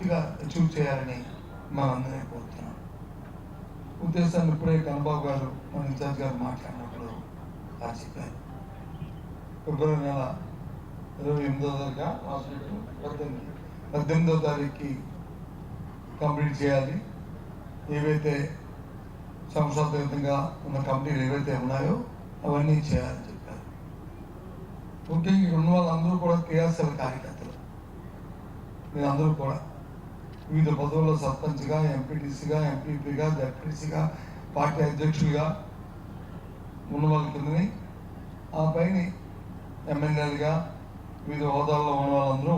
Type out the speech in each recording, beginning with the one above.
పూర్తిగా అచీవ్ చేయాలని మనం అందరినీ కోరుతున్నాం. ఉద్దేశాన్ని ఇప్పుడే కనబాబు గారు మన ఇన్ఛార్జ్ గారు మాట్లాడినప్పుడు అది చెప్పారు ఫిబ్రవరి నెల ఇరవై ఎనిమిదో తారీఖు లాస్ట్ డేట్ పద్దెనిమిది పద్దెనిమిదో తారీఖుకి కంప్లీట్ చేయాలి. ఏవైతే సంస్థాగతంగా ఉన్న కంపెనీలు ఏవైతే ఉన్నాయో అవన్నీ చేయాలని చెప్పారు. ముఖ్యంగా ఇక్కడ ఉన్న వాళ్ళందరూ కూడా క్రియాశీల కార్యకర్తలు. మీరందరూ కూడా వివిధ పదవుల్లో సర్పంచ్గా ఎంపీటీసీగా ఎంపీపీగా జడ్పీటీసీగా పార్టీ అధ్యక్షులుగా ఉన్న వాళ్ళ కిందని ఆ పైన ఎమ్మెల్యేలుగా వివిధ హోదాల్లో ఉన్న వాళ్ళందరూ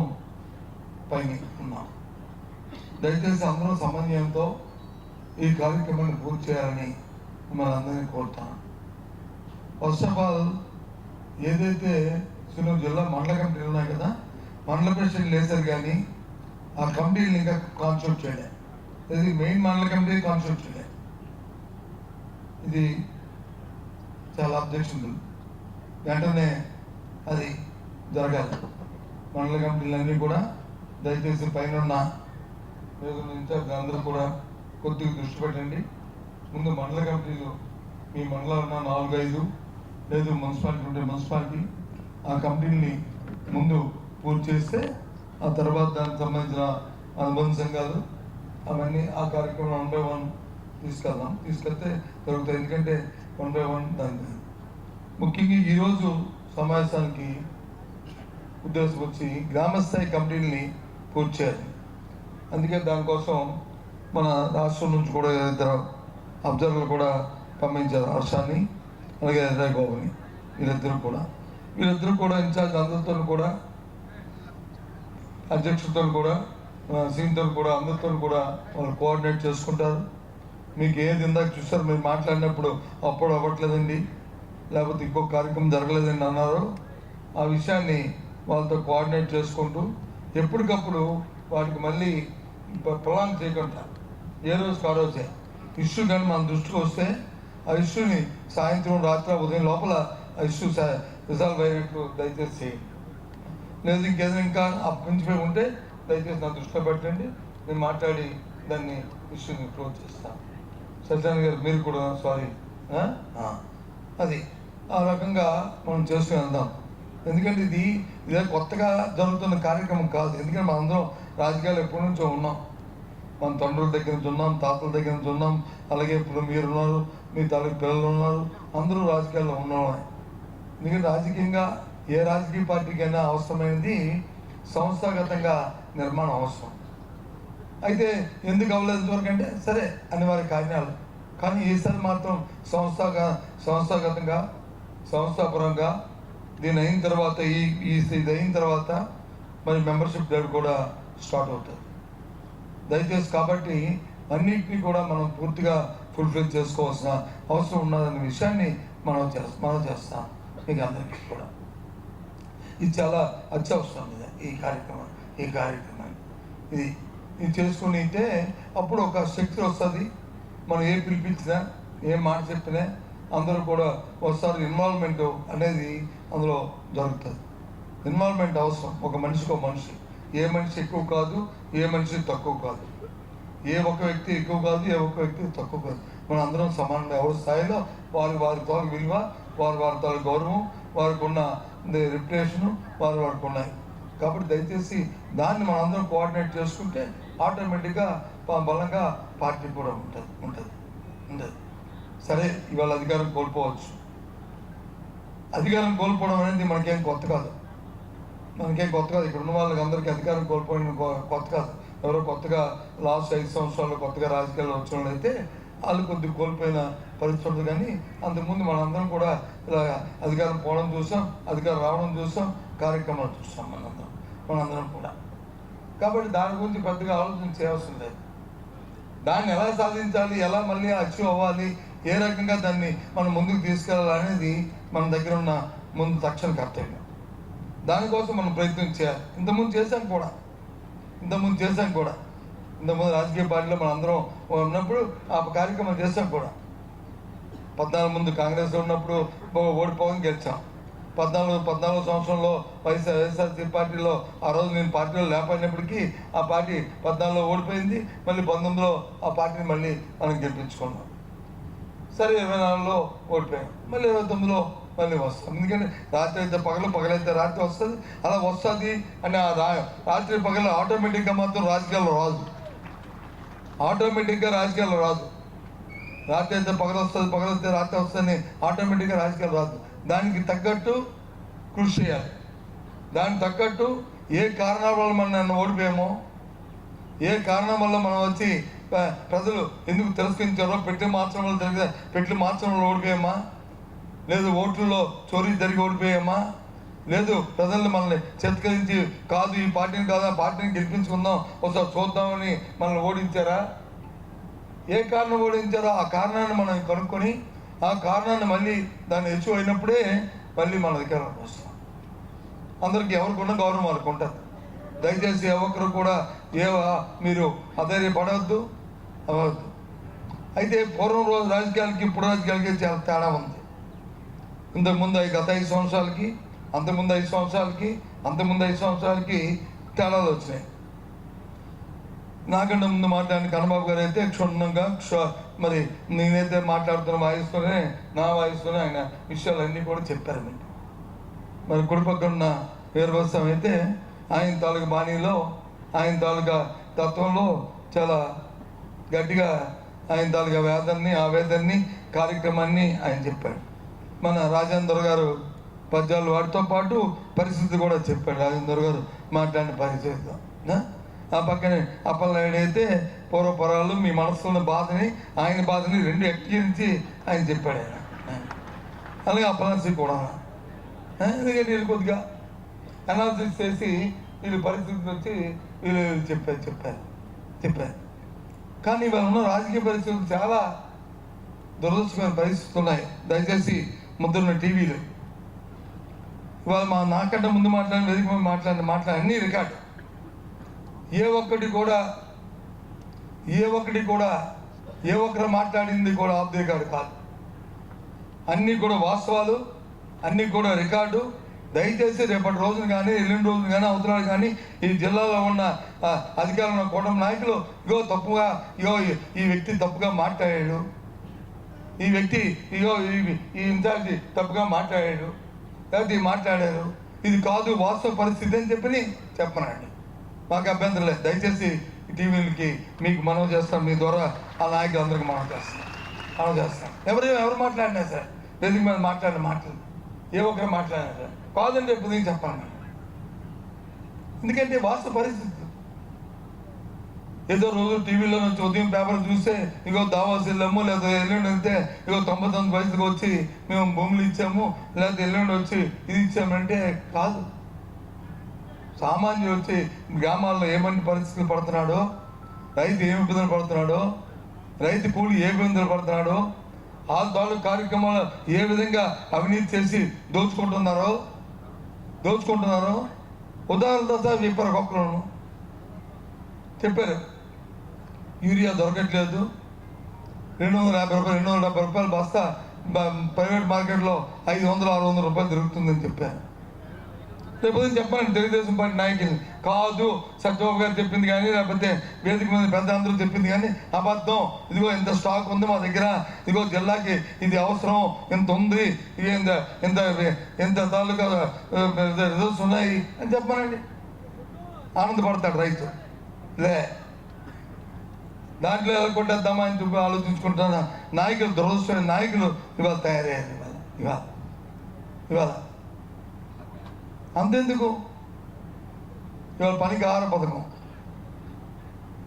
పైన ఉన్నాం. దయచేసి అందరూ సమన్వయంతో ఈ కార్యక్రమాన్ని పూర్తి చేయాలని మనందరినీ కోరుతాను ఫస్ట్ ఆఫ్ ఆల్ ఏదైతే చిన్న జిల్లా మండల కమిటీలు ఉన్నాయి కదా మండల ప్రెసిడెంట్ లేసారు కానీ ఆ కమిటీలు ఇంకా కాన్స్టిట్యూట్ చేయలేదు ఇది మెయిన్ మండల కమిటీ కాన్స్టిట్యూట్ చేయలేదు ఇది చాలా అబ్జెక్షన్ వెంటనే అది జరగాలి. మండల కమిటీలన్నీ కూడా దయచేసి పైన ఉన్న ఇన్ఛార్జ్ అందరూ కూడా కొద్దిగా దృష్టి పెట్టండి. ముందు మండల కమిటీలు మీ మండలంలో ఉన్న నాలుగు ఐదు లేదు మున్సిపాలిటీ ఉంటే మున్సిపాలిటీ. ఆ కమిటీని ముందు పూర్తి చేస్తే ఆ తర్వాత దానికి సంబంధించిన అనుబంధ సంఘాలు అవన్నీ ఆ కార్యక్రమం వన్ బై వన్ తీసుకెళ్దాం. తీసుకెళ్తే దొరుకుతాయి. ఎందుకంటే వన్ బై వన్ దాని ముఖ్యంగా ఈరోజు సమావేశానికి ఉద్దేశం వచ్చి గ్రామస్థాయి కమిటీని పూర్తి చేయాలి. అందుకే దానికోసం మన రాష్ట్రం నుంచి కూడా ఇద్దరు అబ్జర్వర్లు కూడా పంపించారు హర్షాన్ని అలాగే ఎర్రయ్య బాబుని. వీళ్ళిద్దరు కూడా. వీళ్ళిద్దరు కూడా ఇన్ఛార్జ్ అందరితో కూడా అధ్యక్షులతో కూడా సీనియర్తో కూడా అందరితో కూడా వాళ్ళు కోఆర్డినేట్ చేసుకుంటారు. మీకు ఏది ఇందాక చూసారు మీరు మాట్లాడినప్పుడు అప్పుడు అవ్వట్లేదండి. లేకపోతే ఇంకో కార్యక్రమం జరగలేదండి అన్నారు. ఆ విషయాన్ని వాళ్ళతో కోఆర్డినేట్ చేసుకుంటూ ఎప్పటికప్పుడు వాటికి మళ్ళీ ప్రొలాంగ్ చేయకుండా ఏ రోజు ఆ రోజే. ఇష్యూ కానీ మన దృష్టికి వస్తే ఆ ఇష్యూని సాయంత్రం రాత్రి ఉదయం లోపల ఆ ఇష్యూ రిజాల్వ్ అయ్యేట్లు దయచేసి చేయండి లేదు ఇంకేదైనా ఇంకా అప్పించిపోయి ఉంటే దయచేసి నా దృష్టిలో పెట్టండి. నేను మాట్లాడి దాన్ని ఇష్యూని క్లోజ్ చేస్తాను సత్యానంద గారు మీరు కూడా సారీ అది. ఆ రకంగా మనం చేసుకుని వెళ్దాం. ఎందుకంటే ఇది ఇదే కొత్తగా జరుగుతున్న కార్యక్రమం కాదు. ఎందుకంటే మనందరం రాజకీయాలు ఎప్పటి నుంచో ఉన్నాం. మన తండ్రుల దగ్గర నుంచి ఉన్నాం తాతల దగ్గర నుంచి ఉన్నాం. అలాగే ఇప్పుడు మీరు ఉన్నారు మీ తల్లి పిల్లలు ఉన్నారు. అందరూ రాజకీయాల్లో ఉన్నవాళ్ళే. ఎందుకంటే రాజకీయంగా ఏ రాజకీయ పార్టీకైనా అవసరమైనది సంస్థాగతంగా నిర్మాణం అవసరం. అయితే ఎందుకు అవ్వలేదు వరకు అంటే సరే అనివార్య కారణాలు. కానీ ఈసారి మాత్రం సంస్థాగ సంస్థాగతంగా సంస్థాపరంగా దీని అయిన తర్వాత ఈ ఈ ఇది అయిన తర్వాత మరి మెంబర్షిప్ డేట్ కూడా స్టార్ట్ అవుతుంది. దయచేసి కాబట్టి అన్నింటినీ కూడా మనం పూర్తిగా ఫుల్ఫిల్ చేసుకోవాల్సిన అవసరం ఉన్నదనే విషయాన్ని మనం చేస్తాం మనం చేస్తాం. మీకు అందరికీ కూడా. ఇది చాలా అత్యవసరం ఈ కార్యక్రమం ఈ కార్యక్రమాన్ని ఇది ఇది చేసుకుని అయితే అప్పుడు ఒక శక్తి వస్తుంది. మనం ఏ పిలిపించినా ఏం మాట చెప్పినా అందరూ కూడా ఒకసారి ఇన్వాల్వ్మెంట్ అనేది అందులో జరుగుతుంది. ఇన్వాల్వ్మెంట్ అవసరం. ఒక మనిషికి ఒక మనిషి. ఏ మనిషి ఎక్కువ కాదు ఏ మనిషి తక్కువ కాదు. ఏ ఒక్క వ్యక్తి ఎక్కువ కాదు ఏ ఒక్క వ్యక్తి తక్కువ కాదు. మన అందరం సమానంగా ఎవరి స్థాయిలో వారి వారి విలువ వారి వారి తాలూ గౌరవం వారికి ఉన్న రిప్యుటేషను బాధపడుకున్నాయి కాబట్టి దయచేసి దాన్ని మనందరం అందరం కోఆర్డినేట్ చేసుకుంటే ఆటోమేటిక్గా బలంగా పార్టీ కూడా ఉంటుంది ఉంటుంది ఉంటుంది. సరే ఇవాళ అధికారం కోల్పోవచ్చు. అధికారం కోల్పోవడం అనేది మనకేం కొత్త కాదు. మనకేం కొత్త కాదు. ఇక్కడ ఉన్న వాళ్ళకి అందరికీ అధికారం కోల్పోయిన కొత్త కాదు. ఎవరో కొత్తగా లాస్ట్ ఐదు సంవత్సరాల్లో కొత్తగా రాజకీయాల్లో వచ్చిన అయితే వాళ్ళు కొద్దిగా కోల్పోయిన పరిస్థితి ఉంటుంది. కానీ అంతకుముందు మనందరం కూడా ఇలా అధికారం పోవడం చూసాం అధికారం రావడం చూసాం కార్యక్రమాలు చూసాం మనందరం మనందరం కూడా. కాబట్టి దాని గురించి పెద్దగా ఆలోచన చేయాల్సి లేదు. దాన్ని ఎలా సాధించాలి ఎలా మళ్ళీ అచీవ్ అవ్వాలి ఏ రకంగా దాన్ని మనం ముందుకు తీసుకెళ్ళాలి అనేది మన దగ్గర ఉన్న ముందు తక్షణ కర్తవ్యం. దానికోసం మనం ప్రయత్నం చేయాలి. ఇంతకుముందు చేశాం కూడా. ఇంతకుముందు చేశాం కూడా. ఇంతకుముందు రాజకీయ పార్టీలో మనం అందరం ఉన్నప్పుడు ఆ కార్యక్రమం చేస్తాం కూడా. పద్నాలుగు ముందు కాంగ్రెస్లో ఉన్నప్పుడు ఓడిపోవడం గెలిచాం. పద్నాలుగు పద్నాలుగు సంవత్సరంలో వైఎస్ఆర్ వైఎస్ఆర్సీ పార్టీలో ఆ రోజు నేను పార్టీలో లేకపోయినప్పటికీ ఆ పార్టీ పద్నాలుగులో ఓడిపోయింది. మళ్ళీ పంతొమ్మిదిలో ఆ పార్టీని మళ్ళీ మనం గెలిపించుకున్నాం. సరే ఇరవై నాలుగులో ఓడిపోయాం. మళ్ళీ ఇరవై తొమ్మిదిలో మళ్ళీ వస్తాం. ఎందుకంటే రాత్రి అయితే పగలు పగలైతే రాత్రి వస్తుంది. అలా వస్తుంది అని ఆ రాత్రి పగలు ఆటోమేటిక్గా మాత్రం రాజకీయాల్లో రాదు. ఆటోమేటిక్గా రాజకీయాలు రాదు. రాత్రి అయితే పగలు వస్తుంది పగలు వస్తే రాత్రి వస్తుంది ఆటోమేటిక్గా రాజకీయాలు రాదు. దానికి తగ్గట్టు కృషి చేయాలి. దానికి తగ్గట్టు ఏ కారణాల వల్ల మనం నన్ను ఓడిపోయామో ఏ కారణం వల్ల మనం వచ్చి ప్రజలు ఎందుకు తిరస్కరించారో పెట్టి మార్చడం వల్ల జరిగితే పెట్టి మార్చడం వల్ల ఓడిపోయామా? లేదు ఓట్లలో చోరీ జరిగి ఓడిపోయామా? లేదు ప్రజల్ని మనల్ని చేతకరించి కాదు ఈ పార్టీని కాదు ఆ పార్టీని గెలిపించుకుందాం ఒకసారి చూద్దామని మనల్ని ఓడించారా? ఏ కారణం ఓడించారో ఆ కారణాన్ని మనం కనుక్కొని ఆ కారణాన్ని మళ్ళీ దాన్ని హెచ్చు అయినప్పుడే మళ్ళీ మన అధికారంలోకి వస్తాం అందరికీ ఎవరికున్న గౌరవం వాళ్ళకు ఉంటుంది. దయచేసి ఏ ఒక్కరు కూడా ఏ మీరు అధైర్యపడవద్దు అవ్వద్దు అయితే పూర్వం రోజు రాజకీయాలకి ఇప్పుడు రాజకీయాలకి చాలా తేడా ఉంది. ఇంతకుముందు ఐ- గత ఐదు సంవత్సరాలకి అంతకుముందు ఐదు సంవత్సరాలకి అంతకుముందు ఐదు సంవత్సరాలకి తేడాలు వచ్చినాయి. నాకంటే ముందు మాట్లాడిన కన్నబాబు గారు అయితే క్షుణ్ణంగా క్ష- మరి నేనైతే మాట్లాడుతున్న వాయిస్తూనే నా వాయిస్తూనే ఆయన విషయాలన్నీ కూడా చెప్పారు మీకు మరి కుడి పక్కన ఉన్న వీరభస్వం అయితే ఆయన తాలూకా బాణీలో ఆయన తాలూకా తత్వంలో చాలా గట్టిగా ఆయన తాలూకా వేదన్ని ఆవేదన్ని కార్యక్రమాన్ని ఆయన చెప్పాడు. మన రాజేందర్ గారు పద్యాలు వాటితో పాటు పరిస్థితి కూడా చెప్పాడు రాజేందర్ గారు. మాట్లాడిన పరిస్థితితో ఆ పక్కనే అప్పలనాయుడు అయితే పూర్వపరాలు మీ మనసులో ఉన్న బాధని ఆయన బాధని రెండు ఎక్కిరించి ఆయన చెప్పాడు ఆయన. అలాగే అప్పలాసి కూడా. ఎందుకంటే వీళ్ళు కొద్దిగా అనాలిసిస్ చేసి వీళ్ళు పరిస్థితులు వచ్చి వీళ్ళు చెప్పారు చెప్పారు చెప్పారు. కానీ ఇవాళ ఉన్న రాజకీయ పరిస్థితులు చాలా దురదృష్టమైన పరిస్థితులు ఉన్నాయి. దయచేసి ముద్దున్న టీవీలు ఇవాళ మా నాకంటే ముందు మాట్లాడిన వేదిక మీద మాట్లాడిన మాట్లాడిన అన్ని రికార్డు. ఏ ఒక్కటి కూడా ఏ ఒక్కటి కూడా ఏ ఒక్కరు మాట్లాడింది కూడా ఆఫ్ ది రికార్డు కాదు. అన్నీ కూడా వాస్తవాలు అన్నీ కూడా రికార్డు. దయచేసి రేపటి రోజున కానీ ఎల్లుండి రోజున కానీ అవసరాలు కానీ ఈ జిల్లాలో ఉన్న అధికారులు అధికారంలో ఉన్న కూటమి నాయకులు ఇగో తప్పుగా ఇగో ఈ- వ్యక్తి తప్పుగా మాట్లాడాడు. ఈ వ్యక్తి ఇగో ఈ- ఈ ఇన్ఛార్జి తప్పుగా మాట్లాడాడు. లేకపోతే మాట్లాడారు ఇది కాదు వాస్తవ పరిస్థితి అని చెప్పి చెప్పనండి. మాకు అభ్యంతరం లేదు. దయచేసి టీవీలకి మీకు మనం చేస్తాం. మీ ద్వారా ఆ నాయకులందరికీ మనం చేస్తాం. మనం చేస్తాం. ఎవరు ఎవరు మాట్లాడినా సార్ వేదిక మీద మాట్లాడిన మాటలు ఏ ఒక్కరు మాట్లాడినా సార్ కాదని చెప్పి నేను చెప్పాను. ఎందుకంటే వాస్తవ పరిస్థితి ఏదో రోజు టీవీలో నుంచి ఉదయం పేపర్ చూస్తే ఇగో దావాస్ వెళ్ళాము లేదా ఎల్లుండి వెళ్తే ఇగో తొంభై తొమ్మిది వయసుకి వచ్చి మేము భూములు ఇచ్చాము లేదా ఎల్లుండి వచ్చి ఇది ఇచ్చామంటే కాదు. సామాన్యుడు వచ్చి గ్రామాల్లో ఏమంటి పరిస్థితులు పడుతున్నాడో రైతు ఏమి ఇబ్బందులు పడుతున్నాడో రైతు కూలి ఏ ఇబ్బందులు పడుతున్నాడో ఆ తాలూ కార్యక్రమాలు ఏ విధంగా అవినీతి చేసి దోచుకుంటున్నారో దోచుకుంటున్నారో ఉదాహరణతో సహా చెప్పారు యూరియా దొరకట్లేదు. రెండు వందల యాభై రూపాయలు రెండు వందల డెబ్బై రూపాయలు బస్తా ప్రైవేట్ మార్కెట్లో ఐదు వందలు ఆరు వందల రూపాయలు దొరుకుతుందని చెప్పారు లేకపోతే చెప్పండి తెలుగుదేశం పార్టీ నాయకులు. కాదు సత్యబాబు గారు చెప్పింది కానీ లేకపోతే వేదిక మీద పెద్ద అందరూ చెప్పింది కానీ అబద్ధం. ఇదిగో ఇంత స్టాక్ ఉంది మా దగ్గర. ఇదిగో జిల్లాకి ఇది అవసరం. ఇంత ఉంది. ఇంత ఇంత ఇంత తాలూకా రిజల్ట్స్ ఉన్నాయి అని చెప్పానండి. ఆనందపడతాడు రైతు. లే. దాంట్లో ఎలా కొట్టేద్దామా అని చెప్పి ఆలోచించుకుంటున్న నాయకులు దురదృష్టమైన నాయకులు ఇవాళ తయారయ్యారు ఇవాళ ఇవాళ ఇవాళ. అంతెందుకు? ఇవాళ పనికి ఆహార పథకం.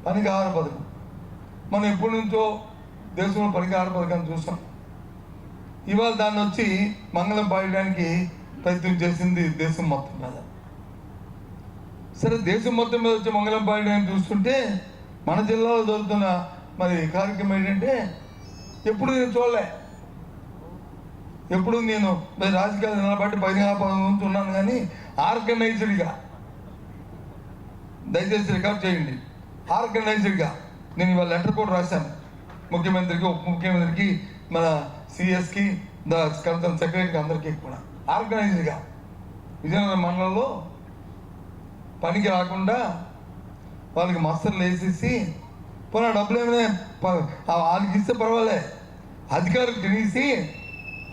పనికి ఆహార పథకం. మనం ఎప్పటి నుంచో దేశంలో పనికి ఆహార పథకాన్ని చూసాం ఇవాళ దాన్ని వచ్చి మంగళం పాడడానికి ప్రయత్నం చేసింది దేశం మొత్తం మీద. సరే దేశం మొత్తం మీద వచ్చి మంగళం పాడడానికి చూస్తుంటే మన జిల్లాలో జరుగుతున్న మరి కార్యక్రమం ఏంటంటే ఎప్పుడు నేను చూడలే. ఎప్పుడు నేను మరి రాజకీయాలు నిలబడి పదిహేను నుంచి ఉన్నాను కానీ ఆర్గనైజ్డ్గా దయచేసి రికార్డ్ చేయండి. ఆర్గనైజ్డ్గా నేను ఇవాళ లెటర్ కూడా రాశాను. ముఖ్యమంత్రికి ఉప ముఖ్యమంత్రికి మన సిఎస్కి ద కన్సర్న్ సెక్రటరీకి అందరికీ కూడా. ఆర్గనైజ్డ్గా విజయనగరం మండలంలో పనికి రాకుండా వాళ్ళకి మస్తర్లు వేసేసి పోనీ డబ్బులు ఏమైనా ఆ వాళ్ళకి ఇస్తే పర్వాలే. అధికారులు తినేసి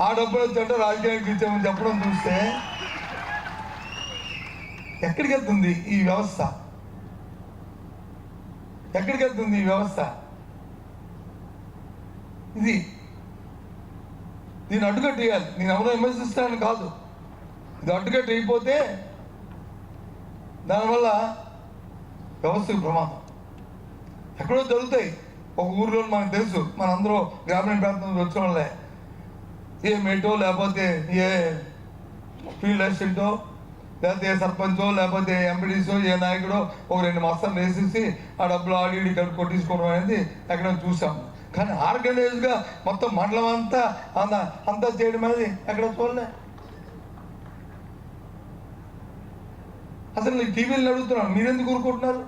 ఆ డబ్బులు వచ్చాట రాజకీయానికి ఇచ్చామని చెప్పడం చూస్తే ఎక్కడికి వెళ్తుంది ఈ వ్యవస్థ? ఎక్కడికి వెళ్తుంది ఈ వ్యవస్థ? ఇది దీన్ని అడ్డుకట్టేయాలి. నేను ఎవరో విమర్శిస్తానని కాదు. ఇది అడ్డుకట్ట అయిపోతే దానివల్ల వ్యవస్థకు ప్రమాదం. ఎక్కడో జరుగుతాయి. ఒక ఊరిలో మనకు తెలుసు. మనందరూ గ్రామీణ ప్రాంతం నుంచి వచ్చిన వాళ్ళే. ఏ మేటో లేకపోతే ఏ ఫీల్డ్ అసిస్టెంటో లేకపోతే ఏ సర్పంచో లేకపోతే ఎంపీడీసో ఏ నాయకుడో ఒక రెండు మస్తాలు వేసేసి ఆ డబ్బులు ఆడి ఈడి కలిపి కొట్టించుకోవడం అనేది ఎక్కడ చూసాం. కానీ ఆర్గనైజ్గా మొత్తం మండలం అంతా అంతా చేయడం అనేది ఎక్కడ చూడలే. అసలు నేను టీవీలు అడుగుతున్నాను మీరెందుకు ఊరుకుంటున్నారు?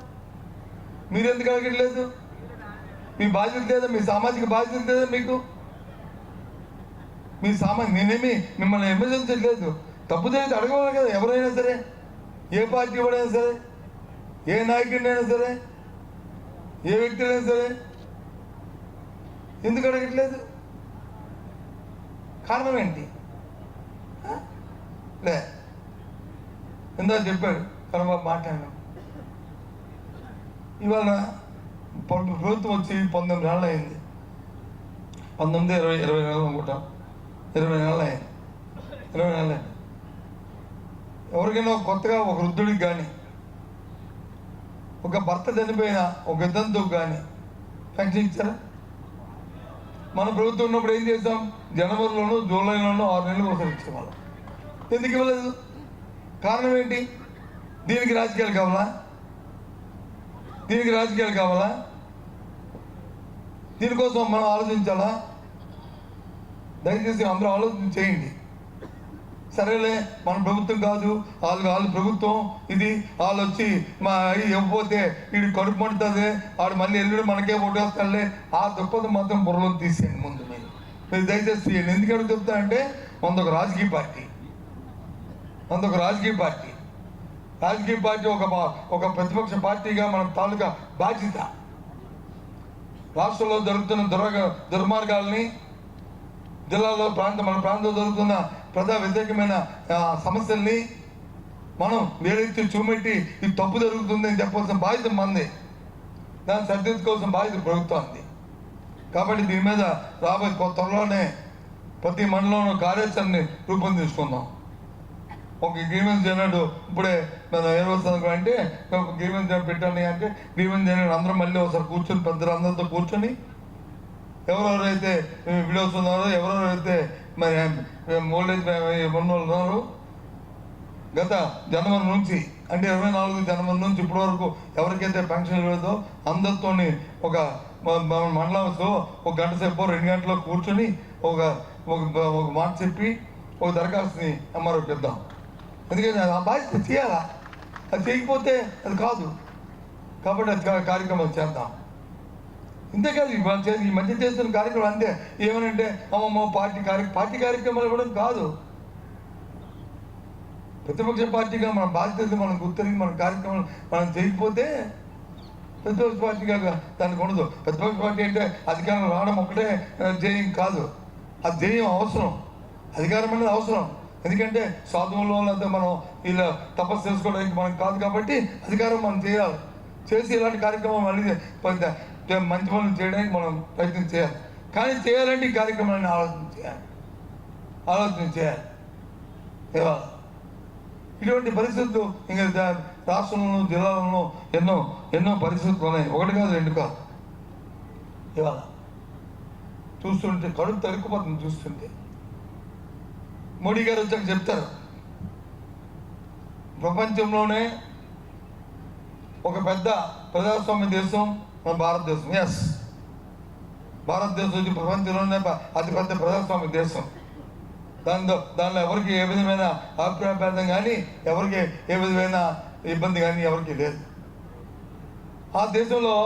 మీరెందుకు అడగట్లేదు? మీ బాధ్యత లేదా? మీ సామాజిక బాధ్యత లేదా మీకు? మీ సామాన్ నేనేమి మిమ్మల్ని విమర్శించట్లేదు తప్పు జరిగితే అడగవాలి కదా ఎవరైనా సరే ఏ పార్టీ వాడైనా సరే ఏ నాయకుడినైనా సరే ఏ వ్యక్తినైనా సరే ఎందుకు అడగట్లేదు? కారణం ఏంటి? లే ఇందా చెప్పాడు కనబాబు మాట్లాడాను. ఇవాళ ప్రభుత్వం వచ్చి పంతొమ్మిది నెలలు అయింది పంతొమ్మిది ఇరవై ఇరవై నెలలు అనుకుంటాం. ఇరవై నెలలు అయింది ఇరవై నెలలు అయింది ఎవరికైనా కొత్తగా ఒక వృద్ధుడికి కానీ ఒక భర్త చనిపోయిన ఒక ఇద్దంతుకు కానీ పెన్షన్ ఇచ్చారా? మన ప్రభుత్వం ఉన్నప్పుడు ఏం చేసాం జనవరిలోనూ జూలైలోనూ ఆరు నెలలు ఒకసారి ఇచ్చాం వాళ్ళం ఎందుకు ఇవ్వలేదు? కారణం ఏంటి? దీనికి రాజకీయాలు కావాలా? దీనికి రాజకీయాలు కావాలా? దీనికోసం మనం ఆలోచించాలా? దయచేసి అందరూ ఆలోచన చేయండి. సరేలే మన ప్రభుత్వం కాదు వాళ్ళు వాళ్ళు ప్రభుత్వం. ఇది వాళ్ళు వచ్చి మా ఇవ్వకపోతే వీడు కడుపు పండుతుంది వాడు మళ్ళీ ఎల్లుడు మనకే ఓటేస్తాడులే ఆ దృక్పథం మాత్రం బుర్రలో తీసేయండి ముందు మీరు. మీరు దయచేసి ఎందుకంటే చెప్తా అంటే మనది ఒక రాజకీయ పార్టీ. మనది ఒక రాజకీయ పార్టీ. రాజకీయ పార్టీ ఒక ఒక ప్రతిపక్ష పార్టీగా మన తాలూకా బాధ్యత. రాష్ట్రంలో జరుగుతున్న దుర్గ దుర్మార్గాల్ని జిల్లాలో ప్రాంత మన ప్రాంతంలో జరుగుతున్న ప్రజా వ్యతిరేకమైన సమస్యల్ని మనం వేలెత్తి చూపెట్టి ఇది తప్పు జరుగుతుంది అని చెప్పాల్సిన బాధ్యత మంది. దాన్ని సరిదిద్దుకోవాల్సిన బాధ్యత ప్రభుత్వాన్ని కాబట్టి దీని మీద రాబోయే త్వరలోనే ప్రతి మండలంలో కార్యాచరణని రూపొందించుకుందాం. ఒక గ్రీవెన్స్ చేయనాడు ఇప్పుడే మనం ఏం వస్తుంది అంటే ఒక గ్రీవెన్స్ పెట్టండి అంటే గ్రీవెన్స్ చేయనాడు అందరం మళ్ళీ ఒకసారి కూర్చొని పెద్దలు అందరితో కూర్చొని ఎవరెవరైతే వీడియోస్ ఉన్నారో ఎవరెవరైతే మరి ఓల్డేజ్ ఉన్నోళ్ళు ఉన్నారో గత జనవరి నుంచి అంటే ఇరవై నాలుగు జనవరి నుంచి ఇప్పటి వరకు ఎవరికైతే పెన్షన్ లేదో అందరితోని ఒక మండలంతో ఒక గంట సేపు రెండు గంటలో కూర్చొని ఒక ఒక ఒక మాట చెప్పి ఒక దరఖాస్తుని ఎంఆర్ఓకి ఇద్దాం. ఎందుకంటే ఆ బాధ్యత చేయాలా అది చేయకపోతే అది కాదు. కాబట్టి అది కార్యక్రమాలు చేద్దాం. ఇంతేకాదు ఇవాళ చే- ఈ మధ్య చేస్తున్న కార్యక్రమం అంతే ఏమనంటే అమ్మమ్మ పార్టీ కార్య పార్టీ కార్యక్రమాలు కూడా కాదు. ప్రతిపక్ష పార్టీగా మన బాధ్యత మనం గుర్తిరిగి మన కార్యక్రమం మనం చేయకపోతే ప్రతిపక్ష పార్టీగా దానికి ఉండదు. ప్రతిపక్ష పార్టీ అంటే అధికారం రావడం ఒకటే ధ్యేయం కాదు. ఆ ధ్యేయం అవసరం. అధికారం అనేది అవసరం. ఎందుకంటే సాధువులో లేకపోతే మనం ఇలా తపస్సు చేసుకోవడానికి మనకు కాదు కాబట్టి అధికారం మనం చేయాలి. చేసి ఇలాంటి కార్యక్రమం అనేది మంచి పనులు చేయడానికి మనం ప్రయత్నం చేయాలి. కానీ చేయాలంటే ఈ కార్యక్రమాన్ని ఆలోచన చేయాలి. ఆలోచన చేయాలి. ఇవాళ ఇటువంటి పరిస్థితులు ఇంకా రాష్ట్రంలోనూ రాష్ట్రంలో జిల్లాలలో ఎన్నో ఎన్నో పరిస్థితులు ఉన్నాయి. ఒకటి కాదు రెండు కాదు. ఇవాళ చూస్తుంటే కడుపు తరుక్కుపోతుంది చూస్తుంటే. మోడీ గారు వచ్చాక చెప్తారు. ప్రపంచంలోనే ఒక పెద్ద ప్రజాస్వామ్య దేశం మన భారతదేశం. ఎస్ భారతదేశం వచ్చి ప్రపంచంలోనే అతిపెద్ద ప్రజాస్వామ్య దేశం. దాంతో దానిలో ఎవరికి ఏ విధమైన అభిప్రాయభేదం కానీ ఎవరికి ఏ విధమైన ఇబ్బంది కానీ ఎవరికి లేదు. ఆ దేశంలో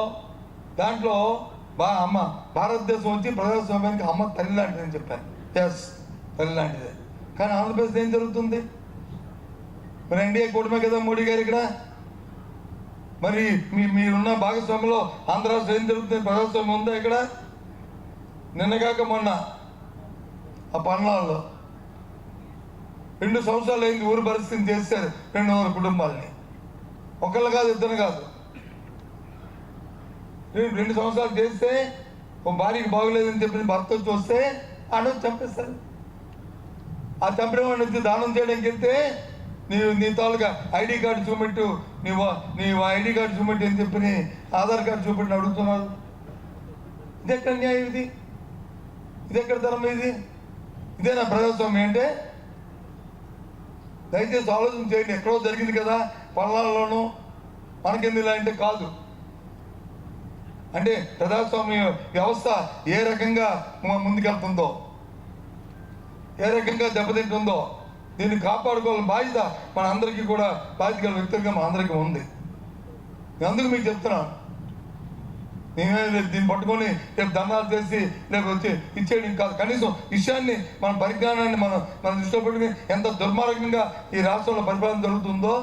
దాంట్లో బా అమ్మ భారతదేశం వచ్చి ప్రజాస్వామ్యానికి అమ్మ తల్లి లాంటిదని చెప్పాను ఎస్ తల్లి లాంటిదే. కానీ ఆంధ్రప్రదేశ్ ఏం జరుగుతుంది? మరి ఎన్డీఏ కూటమే కదా మోడీ గారు ఇక్కడ? మరి మీ మీరున్న భాగస్వామ్యంలో ఆంధ్ర రాష్ట్రం ఏం జరుగుతుంది? ప్రజాస్వామ్యం ఉందా ఇక్కడ? నిన్నగాక మొన్న ఆ పన్నాల్లో రెండు సంవత్సరాలు అయింది ఊరు పరిస్థితిని చేశారు రెండు వందల కుటుంబాలని. ఒకళ్ళు కాదు ఇద్దరు కాదు. రెండు రెండు సంవత్సరాలు చేస్తే ఒక భార్యకి బాగులేదని చెప్పి భర్త వచ్చి వస్తే ఆడ చంపేస్తారు. ఆ చంపిన వాడిని వచ్చి దానం చేయడానికి వెళ్తే నీవు నీ తాలూకా ఐడి కార్డు చూపెట్టు. నీ వా- నీ ఐడి కార్డు చూపెట్టు అని చెప్పి ఆధార్ కార్డు చూపెట్టి అడుగుతున్నారు. ఇది ఎక్కడ న్యాయం ఇది? ఇది ఎక్కడ ధర్మం ఇది? ఇదేనా ప్రజాస్వామ్యం అంటే? దయచేసి ఆలోచన చేయండి. ఎక్కడో జరిగింది కదా పల్లాల్లోనూ మనకెందు ఇలా అంటే కాదు. అంటే ప్రజాస్వామ్య వ్యవస్థ ఏ రకంగా ముందుకెళ్తుందో. ఏ రకంగా దెబ్బతింటుందో దీన్ని కాపాడుకోవాలని బాధ్యత మన అందరికీ కూడా బాధ్యత గల వ్యక్తులుగా మన అందరికీ ఉంది. అందుకు మీకు చెప్తున్నాను నేనే దీన్ని పట్టుకొని రేపు దండాలు చేసి రేపు వచ్చి ఇచ్చేయడం కాదు. కనీసం విషయాన్ని మన పరిజ్ఞానాన్ని మనం మన దృష్టిలో పెట్టుకుని ఎంత దుర్మార్గంగా ఈ రాష్ట్రంలో పరిపాలన జరుగుతుందో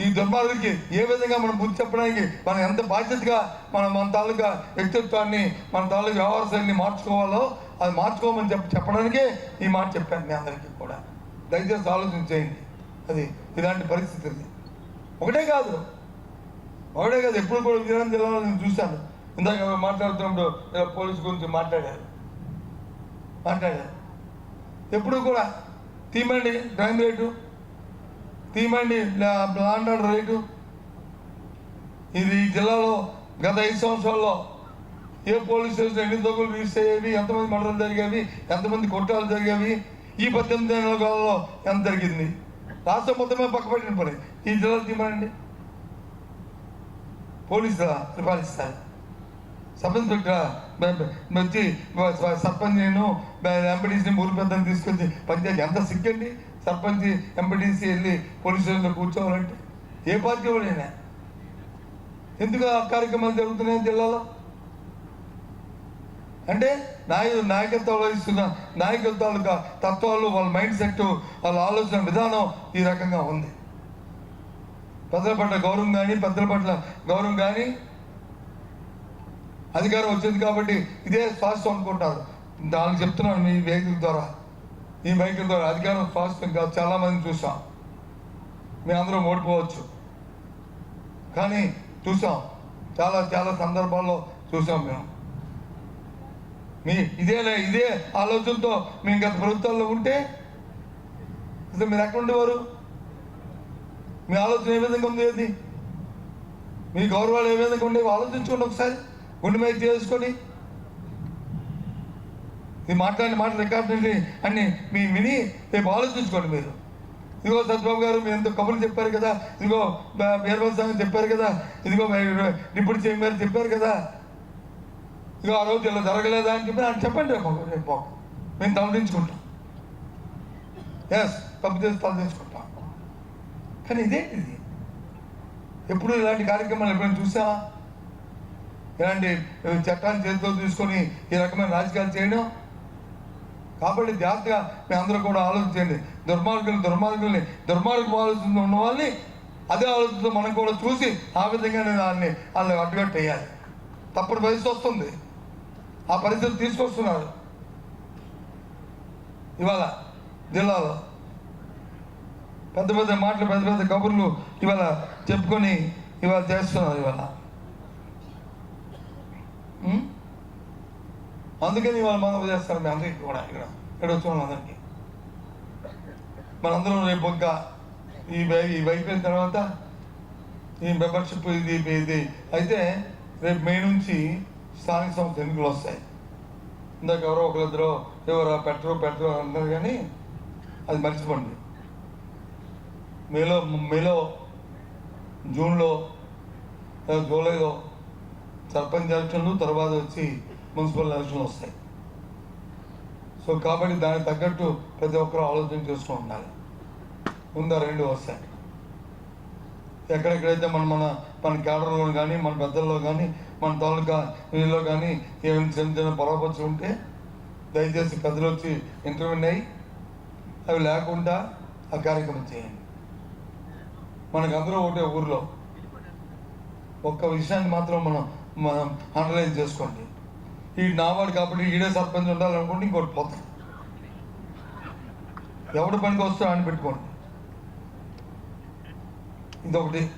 ఈ దుర్మార్గుడికి ఏ విధంగా మనం బుద్ధి చెప్పడానికి మనం ఎంత బాధ్యతగా మనం మన తాలూకా వ్యక్తిత్వాన్ని మన తాలూకా వ్యవహార శైలిని మార్చుకోవాలో అది మార్చుకోమని చెప్ప చెప్పడానికే ఈ మాట చెప్పాను మీ అందరికీ కూడా. దయచేసి ఆలోచన చేయండి అది ఇలాంటి పరిస్థితి ఒకటే కాదు. ఒకటే కాదు. ఎప్పుడు కూడా విజయనగరం జిల్లాలో నేను చూశాను. ఇందాక మాట్లాడుతున్నప్పుడు పోలీస్ గురించి మాట్లాడారు. మాట్లాడారు. ఎప్పుడు కూడా తీమండి క్రైమ్ రేటు. తీమండి లాండర్ రేటు. ఇది జిల్లాలో గత ఐదు సంవత్సరాల్లో ఏ పోలీస్ స్టేషన్ ఎన్ని దొంగలు రిజిస్టర్ అయ్యేవి ఎంతమంది మర్డర్లు జరిగేవి ఎంతమంది కొట్టాలు జరిగేవి ఈ పద్దెనిమిది నెలల కాలంలో ఎంత జరిగింది? రాష్ట్రం మొత్తమే పక్కపట్టిన పని. ఈ జిల్లాలు తీమనండి పోలీసులా పరిపాలిస్తారు సబ్ ఇన్స్పెక్టర్ వచ్చి సర్పంచ్ నేను ఎంపీడీసీని ఊరు పెద్దని తీసుకొచ్చి పంచాయతీ ఎంత సిక్కండి సర్పంచ్ ఎంపీడీసీ వెళ్ళి పోలీస్ స్టేషన్లో కూర్చోవాలంటే ఏ పార్టీ వాళ్ళైనా? ఎందుకు ఆ కార్యక్రమాలు జరుగుతున్నాయి జిల్లాలో? అంటే నాయ నాయకత్వం వహిస్తున్న తాలూకా తత్వాలు వాళ్ళ మైండ్ సెట్ వాళ్ళ ఆలోచన విధానం ఈ రకంగా ఉంది. పెద్దల పట్ల గౌరవం కానీ పెద్దల పట్ల గౌరవం కానీ అధికారం వచ్చింది కాబట్టి ఇదే శాశ్వతం అనుకుంటారు. దానికి చెప్తున్నాను మీ వెహికల్ ద్వారా. ఈ వెహికల్ ద్వారా అధికారం శాశ్వతం కాదు. చాలా మందిని చూసాం. మీ అందరం ఓడిపోవచ్చు. కానీ చూసాం. చాలా చాలా సందర్భాల్లో చూసాం మేము. మీ ఇదేలే ఇదే ఆలోచనతో మేము గత ప్రభుత్వాల్లో ఉంటే అసలు మీరు ఎక్కడ ఉండేవారు? మీ ఆలోచన ఏ విధంగా ఉండేది మీ గౌరవాలు ఏ విధంగా ఉండేవి? ఆలోచించుకోండి ఒకసారి. గుండె మీద చేసుకొని ఈ మాట్లాడిన మాట రికార్డు అన్ని మీ విని రేపు ఆలోచించుకోండి మీరు. ఇదిగో సత్యబాబు గారు మీరు ఎంతో కబుర్లు చెప్పారు కదా. ఇదిగో బీరబాబు స్వామి చెప్పారు కదా. ఇదిగో డిప్యూటీ సీఎం గారు చెప్పారు కదా. ఇక ఆ రోజు ఇలా జరగలేదా అని చెప్పి నాకు చెప్పండి రేపు రేపు మేము తలదించుకుంటాం ఎస్ తప్పు చేసి తలదించుకుంటాం కానీ ఇదేంటి ఇది ఎప్పుడు ఇలాంటి కార్యక్రమాలు ఎప్పుడైనా చూసావా? ఇలాంటి చట్టాన్ని చేతితో తీసుకొని ఈ రకమైన రాజకీయాలు చేయడం? కాబట్టి జాగ్రత్తగా మీ అందరూ కూడా ఆలోచించండి. దుర్మార్గులు దుర్మార్గుల్ని దుర్మార్గం ఆలోచన ఉన్న వాళ్ళని అదే ఆలోచనతో మనం కూడా చూసి ఆ విధంగానే దాన్ని వాళ్ళని అడ్డుకట్టేయాలి తప్పుడు పరిస్థితి వస్తుంది. ఆ పరిస్థితులు తీసుకొస్తున్నారు. ఇవాళ జిల్లాలో పెద్ద పెద్ద మాటలు పెద్ద పెద్ద కబుర్లు ఇవాళ చెప్పుకొని ఇవాళ చేస్తున్నారు ఇవాళ. అందుకని ఇవాళ మనం చేస్తారు మీ అందరికీ కూడా ఇక్కడ ఇక్కడ వచ్చిన అందరికీ మనందరం రేపు ఒక్క ఈ వై- ఈ అయిపోయిన తర్వాత ఈ మెంబర్షిప్ ఇది ఇది. అయితే రేపు మే నుంచి స్థానిక సంస్థ ఎన్నికలు వస్తాయి. ఇందాక ఎవరో ఒకరిద్దరు ఎవరో పెట్టరు పెట్టరు అంటారు కానీ అది మర్చిపోండి. మేలో మేలో జూన్లో జూలైలో సర్పంచ్ ఎలక్షన్లు తర్వాత వచ్చి మున్సిపల్ ఎలక్షన్లు వస్తాయి. సో కాబట్టి దానికి తగ్గట్టు ప్రతి ఒక్కరు ఆలోచన చేస్తూ ఉండాలి. ముందు రెండు వస్తాయి. ఎక్కడెక్కడైతే మన మన మన కేడర్లో కానీ మన పెద్దల్లో కానీ మన తాలూకా వీళ్ళలో కానీ ఏమైనా చిన్న చిన్న పొరపచ్చు ఉంటే దయచేసి పెద్దలు వచ్చి ఇంటర్వ్యూ అయ్యి అవి లేకుండా ఆ కార్యక్రమం చేయండి. మనకందరూ అందరూ ఒకటే ఊర్లో. ఒక్క విషయాన్ని మాత్రం మనం మనం అండర్లైన్ చేసుకోండి. ఈ నావాడు కాబట్టి ఈడే సర్పంచ్ ఉండాలనుకుంటే ఇంకోటి పోతాం ఎవడు పనికి వస్తే ఆయన పెట్టుకోండి. ఇదొకటి.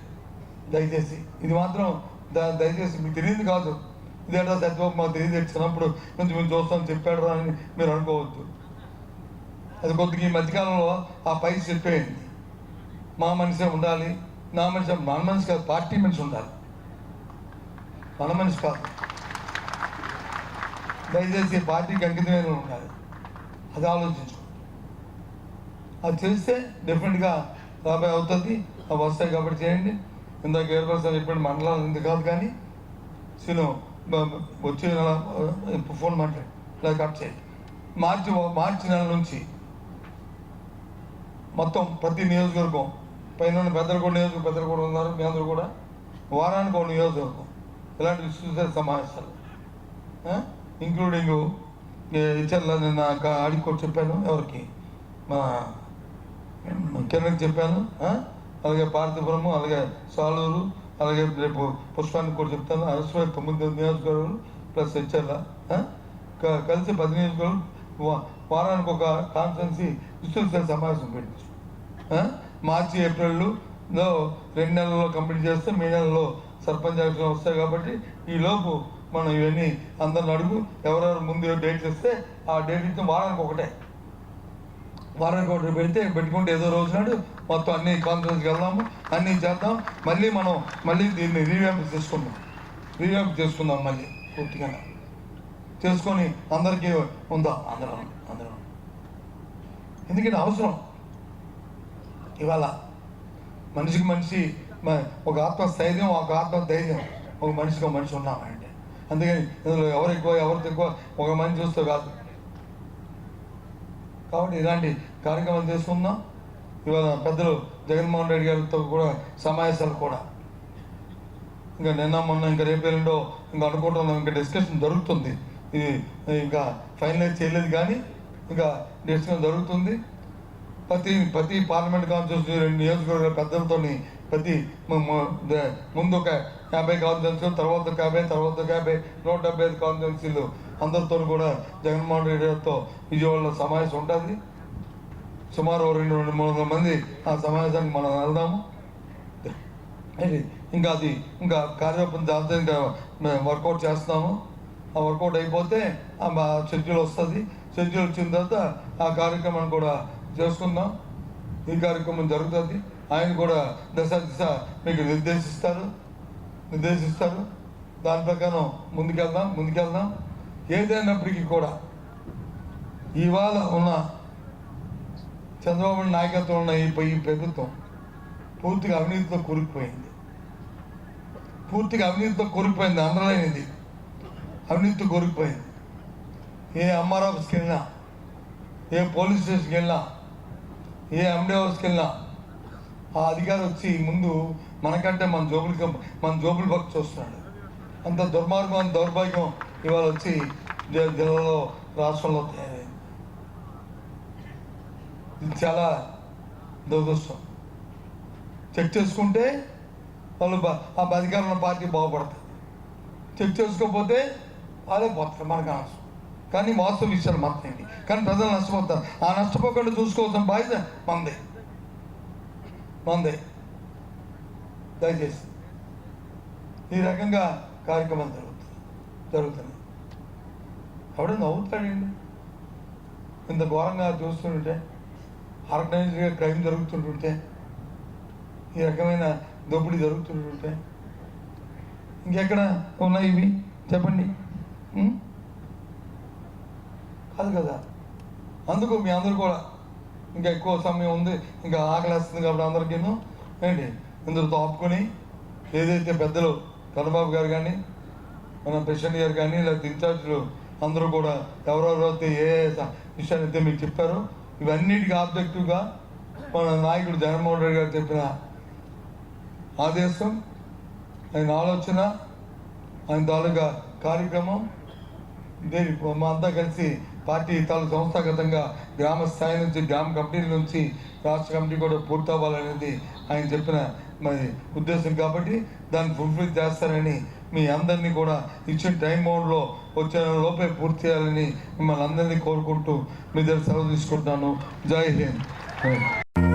దయచేసి ఇది మాత్రం దాన్ని దయచేసి మీకు తెలియదు కాదు. ఇదేంటో సత్యబాబు మాకు తెలియదు. చిన్నప్పుడు కొంచెం మేము చూస్తాం చెప్పాడు అని మీరు అనుకోవద్దు. అది కొద్దిగా ఈ మధ్యకాలంలో ఆ పై చెప్పేయండి. మా మనిషే ఉండాలి నా మనిషి మన మనిషి కాదు పార్టీ మనిషి ఉండాలి. మన మనిషి కాదు. దయచేసి పార్టీకి అంకితమైన ఉండాలి. అది ఆలోచించు. అది చేస్తే డెఫినెట్గా రాబోయే అవుతుంది. అవి వస్తాయి కాబట్టి చేయండి. ఇందాక ఏర్పరచాలి చెప్పాడు మండలాలు ఇది కాదు కానీ సీను వచ్చే నెల ఫోన్ మాట్లాడు ఇలా కట్ చేయి. మార్చి మార్చి నెల నుంచి మొత్తం ప్రతి నియోజకవర్గం పైన ఉన్న పెద్దలగూడ నియోజకవర్గం కూడా ఉన్నారు మీ అందరూ కూడా వారానికి ఒక నియోజకవర్గం. ఇలాంటి విస్తృత సమావేశాలు. ఇంక్లూడింగ్ ఇచ్చర్ల నిన్న అడిగి కూడా చెప్పాను ఎవరికి? మా కిరణ్కి చెప్పాను అలాగే పార్థిపురము అలాగే సాలూరు అలాగే రేపు పుష్పానికి కూడా చెప్తాను. అరవై తొమ్మిది నియోజకవర్గాలు ప్లస్ హెచ్ఎల్ కలిసి పది నియోజకవర్గాలు వా- వారానికి ఒక కాన్ఫరెన్సీ విస్తృత సమావేశం పెట్టి మార్చి ఏప్రిల్లో రెండు నెలల్లో కంప్లీట్ చేస్తే మే నెలలో సర్పంచ్ ఎలక్షన్ వస్తాయి కాబట్టి ఈలోపు మనం ఇవన్నీ అందరిని అడుగు ఎవరెవరు ముందు డేట్ ఇస్తే ఆ డేట్ ఇచ్చిన వారానికి ఒకటే. వారానికి ఒకటి పెడితే పెట్టుకుంటే ఏదో రోజు నాడు మొత్తం అన్ని కాన్ఫరెన్స్కి వెళ్దాము అన్నీ చేద్దాం మళ్ళీ మనం మళ్ళీ దీన్ని రీవ్యాంప్ చేసుకుందాం. రీవ్యాంప్ చేసుకుందాం మళ్ళీ పూర్తిగా. చేసుకొని అందరికీ ఉందా? అందరం అందరం. ఎందుకంటే అవసరం. ఇవాళ మనిషికి మనిషి ఒక ఆత్మ స్థైర్యం ఒక ఆత్మ ధైర్యం ఒక మనిషికి ఒక మనిషి ఉన్నామండి అందుకని ఇందులో ఎవరు ఎక్కువ ఎవరు తక్కువ ఒక మనిషి చూస్తే కాదు. కాబట్టి ఇలాంటి కార్యక్రమం చేసుకుందాం. ఇవాళ పెద్దలు జగన్మోహన్ రెడ్డి గారితో కూడా సమావేశాలు కూడా. ఇంకా నిన్న మొన్న ఇంకా రేపు ఎల్లుండో ఇంకా అనుకుంటున్నాం. ఇంకా డిస్కషన్ జరుగుతుంది. ఇది ఇంకా ఫైనలైజ్ చేయలేదు కానీ ఇంకా డిస్కషన్ జరుగుతుంది. ప్రతి ప్రతి పార్లమెంట్ కాన్స్టిట్యూన్సీ రెండు నియోజకవర్గాల పెద్దలతో ప్రతి ముందు ఒక యాభై కాన్స్టిట్యూన్సీలు తర్వాత ఒక యాభై తర్వాత ఒక యాభై నూట డెబ్బై ఐదు కాన్స్టిట్యూన్సీలు అందరితో కూడా జగన్మోహన్ రెడ్డి గారితో విజయవాడలో సమావేశం ఉంటుంది. సుమారు రెండు రెండు మూడు వందల మంది ఆ సమావేశానికి మనం వెళ్దాము. ఇంకా అది ఇంకా కార్యరూపం దాంతో ఇంకా మేము వర్కౌట్ చేస్తాము ఆ వర్కౌట్ అయిపోతే ఆ మా షెడ్యూల్ వస్తుంది. షెడ్యూల్ వచ్చిన తర్వాత ఆ కార్యక్రమాన్ని కూడా చేసుకుందాం. ఈ కార్యక్రమం జరుగుతుంది. ఆయన కూడా దశ దిశ మీకు నిర్దేశిస్తారు. నిర్దేశిస్తారు. దాని ప్రకారం ముందుకెళ్దాం ముందుకెళ్దాం. ఏదైనప్పటికీ కూడా ఇవాళ ఉన్న చంద్రబాబు నాయకత్వం ఉన్న ఈ ప్రభుత్వం పూర్తిగా అవినీతితో కూరుకుపోయింది. పూర్తిగా అవినీతితో కూరుకుపోయింది అందరైనది అవినీతితో కూరుకుపోయింది. ఏ ఎంఆర్ ఆఫీస్కి వెళ్ళినా ఏ పోలీస్ స్టేషన్కి వెళ్ళినా ఏ ఎండి హౌస్కి వెళ్ళినా ఆ అధికారి వచ్చి ముందు మనకంటే మన జోబులకి మన జోబులు భక్తి చూస్తున్నాడు. అంత దుర్మార్గం దౌర్భాగ్యం ఇవాళ వచ్చి జిల్లాలో రాష్ట్రంలో తయారైంది ఇది చాలా దురదృష్టం. చెక్ చేసుకుంటే వాళ్ళు ఆ అధికారంలో పార్టీ బాగుపడుతుంది చెక్ చేసుకోకపోతే వాళ్ళే పోతారు మనకు అనవసరం. కానీ వాస్తవ విషయాలు మాత్రమే. కానీ ప్రజలు నష్టపోతారు. ఆ నష్టపోకుండా చూసుకోవాల్సిన బాధ్యత మందే మందే దయచేసి. ఈ రకంగా కార్యక్రమాలు జరుగుతుంది. జరుగుతున్నాయి ఎవడో నవ్వుతాడండి ఇంత ఘోరంగా చూస్తుంటే ఆర్గనైజ్డ్గా క్రైమ్ జరుగుతుంటుంటే ఈ రకమైన దోపిడీ జరుగుతుంటుంటే ఇంకెక్కడ ఉన్నాయి ఇవి? చెప్పండి. కాదు కదా. అందుకు మీ అందరూ కూడా ఇంకా ఎక్కువ సమయం ఉంది. ఇంకా ఆకలేస్తుంది కాబట్టి అందరికీను. ఏంటి? ఇందులో తోపుకొని ఏదైతే పెద్దలు కన్నబాబు గారు కానీ మన ప్రెసిడెంట్ గారు కానీ లేకపోతే ఇన్ఛార్జీలు అందరూ కూడా ఎవరెవరైతే ఏ విషయాన్ని విషయాలు అయితే మీకు చెప్పారో ఇవన్నిటికీ ఆబ్జెక్టివ్గా మన నాయకుడు జగన్మోహన్ రెడ్డి గారు చెప్పిన ఆదేశం ఆయన ఆలోచన ఆయన తాలూకా కార్యక్రమం దేని మా అంతా కలిసి పార్టీ తాలూ సంస్థాగతంగా గ్రామ స్థాయి నుంచి గ్రామ కమిటీల నుంచి రాష్ట్ర కమిటీ కూడా పూర్తవ్వాలనేది ఆయన చెప్పిన మరి ఉద్దేశం కాబట్టి దాన్ని ఫుల్ఫిల్ చేస్తారని మీ అందరినీ కూడా ఇచ్చిన టైం బౌండ్లో వచ్చే లోపే పూర్తి చేయాలని మిమ్మల్ని అందరినీ కోరుకుంటూ మీ దగ్గర సెలవు తీసుకుంటున్నాను. జై హింద్.